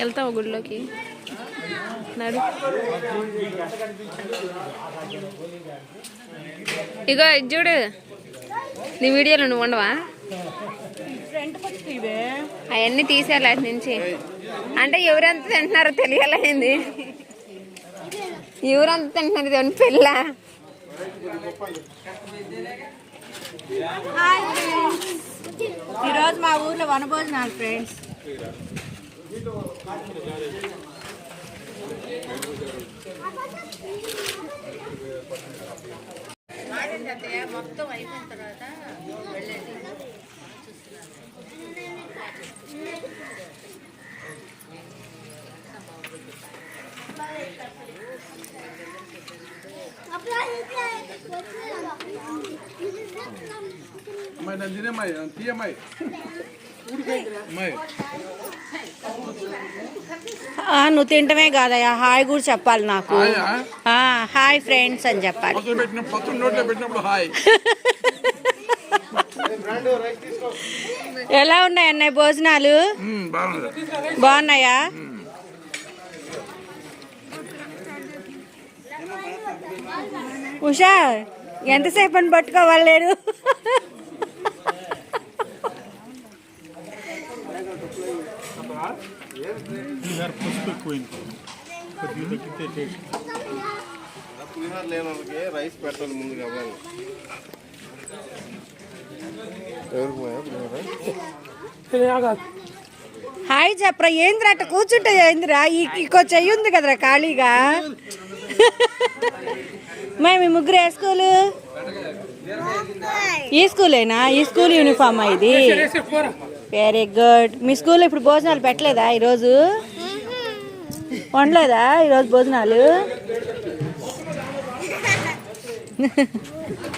వెళ్తావు గుడిలోకి. నడు. ఇగో ఇది చూడు. నీ వీడియోలో నువ్వు ఉండవా? అవన్నీ తీసేయాలి అటు నుంచి. అంటే ఎవరెంత తింటున్నారో తెలియాలనేది ఎవరంత తింటున్నారు ఇది పిల్ల? ఈరోజు మా ఊర్లో వనభోజనాలు ఫ్రెండ్స్ మొత్తం అయిపోయిన తర్వాత వెళ్ళండి అమ్మాయి తీయమ్మాయి అమ్మాయి. నువ్వు తింటమే కాదయ్యా. హాయ్ కూడా చెప్పాలి నాకు. హాయా? ఫ్రెండ్స్ అని చెప్పాలి. ఎలా ఉన్నాయి అన్నయ్య భోజనాలు? బాగున్నాయా. ఉషా ఎంతసేపు అని పట్టుకోవాలి నేను పులిహోర లేని వాళ్ళకి రైస్ పెట్టాలి ముందు కావాలి ఎవరికి పోయా పులిహోర? హాయ్ చెప్పరా ఏంద్రా అట్ట కూర్చుంటే ఏందిరా? ఈ ఇంకో చెయ్యి ఉంది కదరా ఖాళీగా? మేము ఈ ముగ్గురు ఏ స్కూలు? ఈ స్కూలేనా? ఈ స్కూల్ యూనిఫామ్ ఇది? వెరీ గుడ్ మీ స్కూల్లో ఇప్పుడు భోజనాలు పెట్టలేదా ఈరోజు? వండలేదా ఈరోజు భోజనాలు?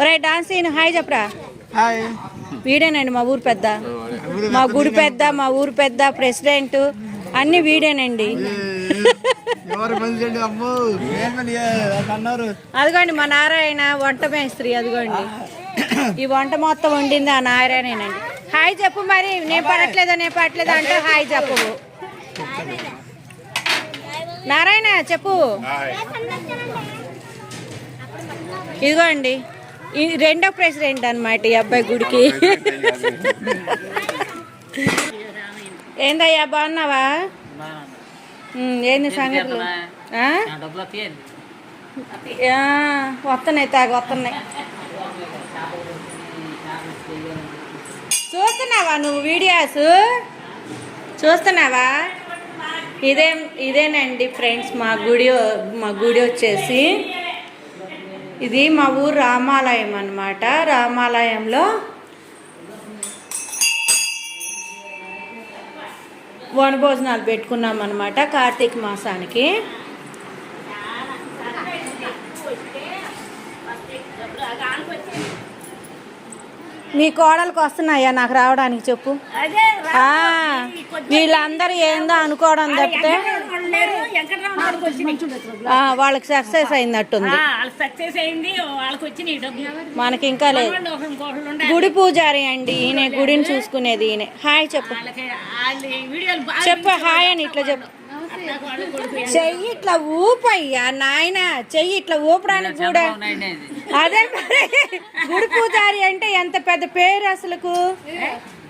ఒరే డాన్స్ హాయ్ చెప్పరా? వీడేనండి మా ఊరు పెద్ద. మా గుడి పెద్ద మా ఊరు పెద్ద ప్రెసిడెంట్ అన్ని వీడేనండి. అదిగోండి మా నారాయణ వంట మేస్త్రి అదిగోండి. ఈ వంట మొత్తం వండింది ఆ నారాయణేనండి. హాయ్ చెప్పు మరి నేను పడట్లేదా నేను పడట్లేదా అంటే హాయ్. చెప్పు. నారాయణ చెప్పు. ఇదిగోండి ఈ రెండో ప్రెసిడెంట్ అన్నమాట ఈ అబ్బాయి గుడికి. ఏందయ్యా బాగున్నావా? ఏంది సంగతులు? వస్తున్నాయి తాగ వస్తున్నాయి. చూస్తున్నావా నువ్వు వీడియోస్? చూస్తున్నావా? ఇదే ఇదేనండి ఫ్రెండ్స్ మా గుడి మా గుడి వచ్చేసి. ఇది మా ఊరు రామాలయం అన్నమాట. రామాలయంలో వనభోజనాలు పెట్టుకున్నాం అనమాట కార్తీక మాసానికి. మీ కోడలకు వస్తున్నాయా నాకు రావడానికి చెప్పు. ఆ, వీళ్ళందరూ ఏందో అనుకోవడం తప్పితే వాళ్ళకి సక్సెస్ అయినట్టుంది మనకి ఇంకా లేదు గుడి పూజారి అండి ఈయన గుడిని చూసుకునేది ఈయన. హాయ్ చెప్పు. చెప్పు హాయ్ అని ఇట్లా చెప్పు. చెయ్యి ఇట్లా ఊపయ్యా నాయన. చెయ్యి ఇట్లా ఊపడానికి కూడా. అదే మరి గుడి పూజారి అంటే ఎంత పెద్ద పేరు అసలుకు?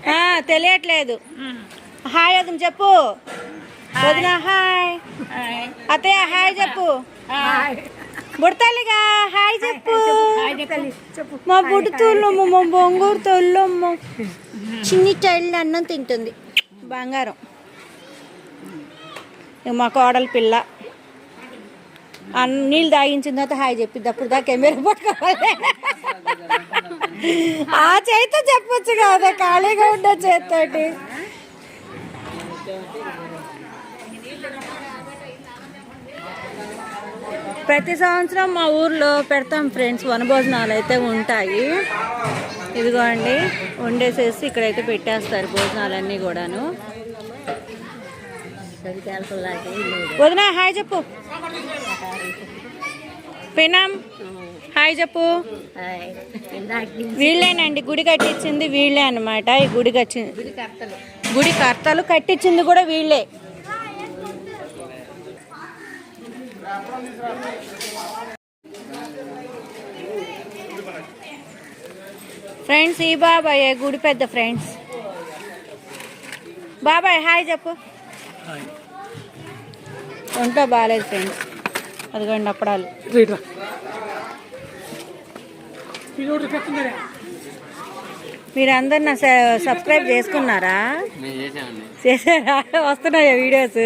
ఆ, తెలియట్లేదు. హాయ్ వదిన చెప్పు. వదిన హాయ్. అత్తయ్య హాయ్ చెప్పు. బుడతల్లిగా హాయ్ చెప్పు. మా బుడతూళ్ళమ్మ మా బొంగూరు తొల్లమ్మ. చిన్ని చైల్డ్ అన్నం తింటుంది. బంగారం. మా కోడలు పిల్ల. అన్ని నీళ్ళు తాగించిన తర్వాత హాయ్ చెప్పింది అప్పుడు దాకా కెమెరా పట్టుకోవాలి. ఆ చేత చెప్పొచ్చు కదా. ఖాళీగా ఉండే చేతితోటి. ప్రతి సంవత్సరం మా ఊర్లో పెడతాం ఫ్రెండ్స్. వనభోజనాలు అయితే ఉంటాయి. ఇదిగోండి వండేసేసి ఇక్కడైతే పెట్టేస్తారు భోజనాలన్నీ కూడాను. వదినా హాయ్ చెప్పు. పినం హాయ్ చెప్పు. వీళ్ళేనండి గుడి కట్టించింది వీళ్ళే అనమాట ఈ గుడి కట్టింది గుడి కర్తలు కట్టించింది కూడా వీళ్ళే. ఫ్రెండ్స్ ఈ బాబాయ్ గుడి పెద్ద ఫ్రెండ్స్. బాబాయ్ హాయ్ చెప్పు. ఒంట్లో బాగాలేదు ఫ్రెండ్స్. అదిగోండి అప్పడాలు. మీరందరు నా స- సబ్స్క్రైబ్ చేసుకున్నారా? చేశారా? వస్తున్నాయా వీడియోస్?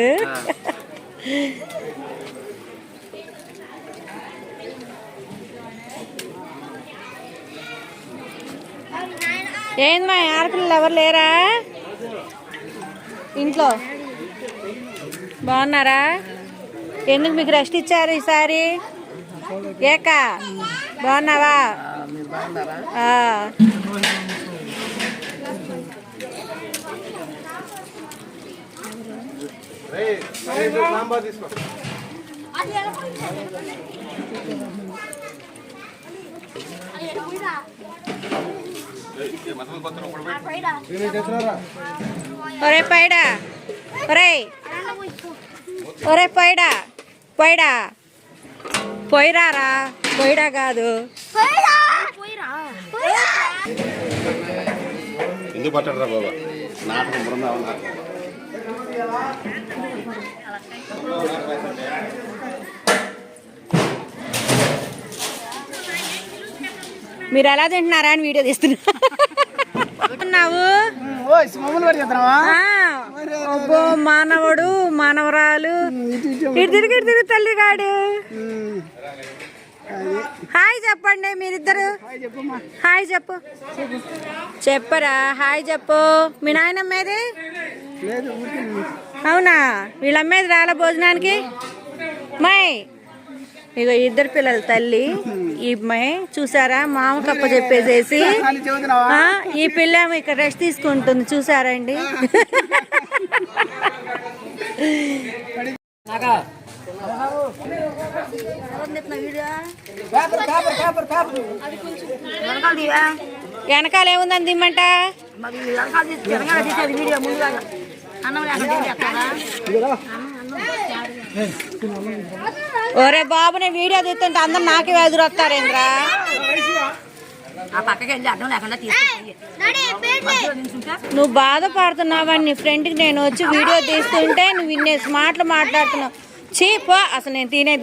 ఏంది మా ఆడపిల్లలు ఎవరు లేరా? ఇంట్లో. బాగున్నారా? ఎందుకు మీకు రెస్ట్ ఇచ్చారు ఈసారి? ఏక బాగున్నావా? రే ఒరే పైడా. ఒరే ఒరే పైడా పైడా పోయిరారా పోయిడా కాదు. ఎందుకు పట్టడరా బాబా? నాటకం బృందావనం మీరు ఎలా తింటున్నారా అని వీడియో తీస్తున్నా. తిన్నావు ఆ, అబ్బో మానవుడు మానవరాలు. ఇటు తిరిగి ఇటు తిరిగి తల్లిగాడు. హాయ్ చెప్పండి మీరిద్దరు? హాయ్ చెప్పు. చెప్పరా హాయ్ చెప్పు. మీ నాయనమ్మేది? అవునా? వీళ్ళమ్మేది రాలా భోజనానికి? మై ఇగో ఇద్దరు పిల్లల తల్లి ఈ అమ్మాయి చూసారా? మామ కప్ప చెప్పేసేసి ఆ, ఈ పిల్ల ఇక్కడ రెస్ట్ తీసుకుంటుంది చూసారండి వెనకాల ఏముందని దిమ్మంట? ఒరే బాబు నేను వీడియో తీస్తుంటే అందరు నాకే ఎదురొస్తారేంద్రా నువ్వు బాధపడుతున్నావని నీ ఫ్రెండ్కి నేను వచ్చి వీడియో తీస్తుంటే నువ్వు ఇన్నేసి మాటలు మాట్లాడుతున్నావు. చీ పో అసలు నేను తినే